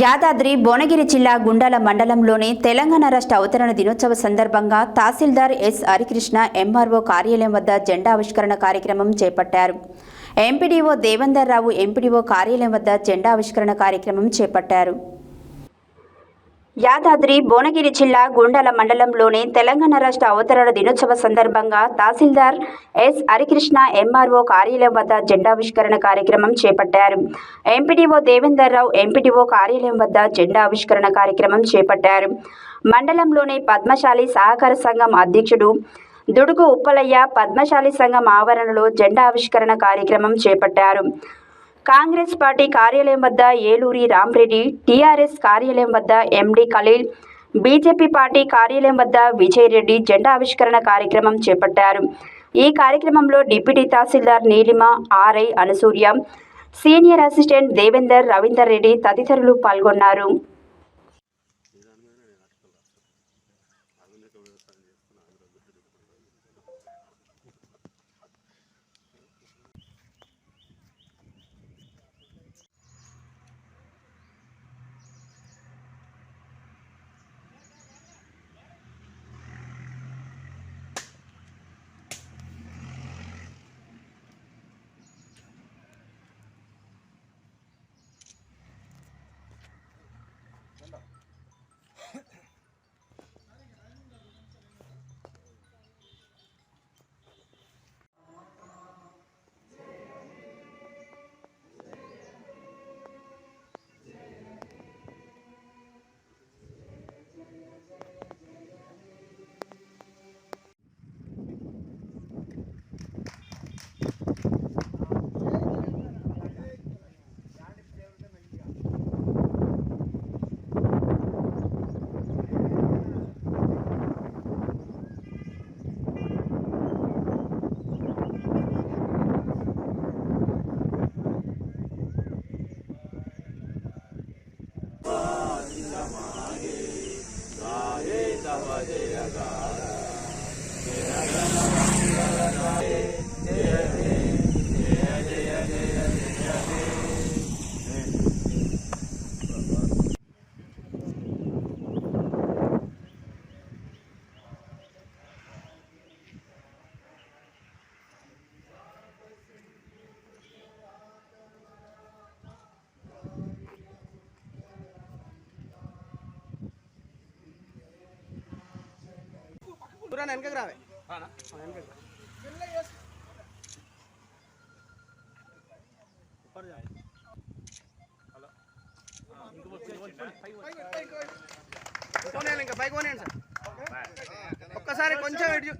యాదాద్రి భువనగిరి జిల్లా గుండాల మండలంలోని తెలంగాణ రాష్ట్ర అవతరణ దినోత్సవ సందర్భంగా తహసీల్దార్ ఎస్ హరికృష్ణ ఎంఆర్ఓ కార్యాలయం వద్ద జెండా ఆవిష్కరణ కార్యక్రమం చేపట్టారు. ఎంపీడీఓ దేవేందర్ రావు ఎంపీడీఓ కార్యాలయం వద్ద జెండా ఆవిష్కరణ కార్యక్రమం చేపట్టారు. యాదాద్రి భువనగిరి జిల్లా గుండాల మండలంలోని తెలంగాణ రాష్ట్ర అవతరణ దినోత్సవ సందర్భంగా తహసీల్దార్ ఎస్. హరికృష్ణ ఎంఆర్ఓ కార్యాలయం వద్ద జెండావిష్కరణ కార్యక్రమం చేపట్టారు. ఎంపీడీఓ దేవేందర్ రావు ఎంపీడీఓ కార్యాలయం వద్ద జెండా ఆవిష్కరణ కార్యక్రమం చేపట్టారు. మండలంలోని పద్మశాలి సహకార సంఘం అధ్యక్షుడు దుడుగు ఉప్పలయ్య పద్మశాలి సంఘం ఆవరణలో జెండా ఆవిష్కరణ కార్యక్రమం చేపట్టారు. కాంగ్రెస్ పార్టీ కార్యాలయం వద్ద ఏలూరి రామ్రెడ్డి టీఆర్ఎస్ కార్యాలయం వద్ద ఎండి ఖలీల్ బీజేపీ పార్టీ కార్యాలయం వద్ద విజయ్ రెడ్డి జెండా ఆవిష్కరణ కార్యక్రమం చేపట్టారు. ఈ కార్యక్రమంలో deputy tahsildar Neelima RI Anasurya senior assistant Devender Ravinder Reddy తదితరులు పాల్గొన్నారు. जय దూరాన్ని వెనకకి రావే పోనీయండి ఇంకా పైకి పోనీయండి సార్ ఒక్కసారి కొంచెం ఇటు చూ-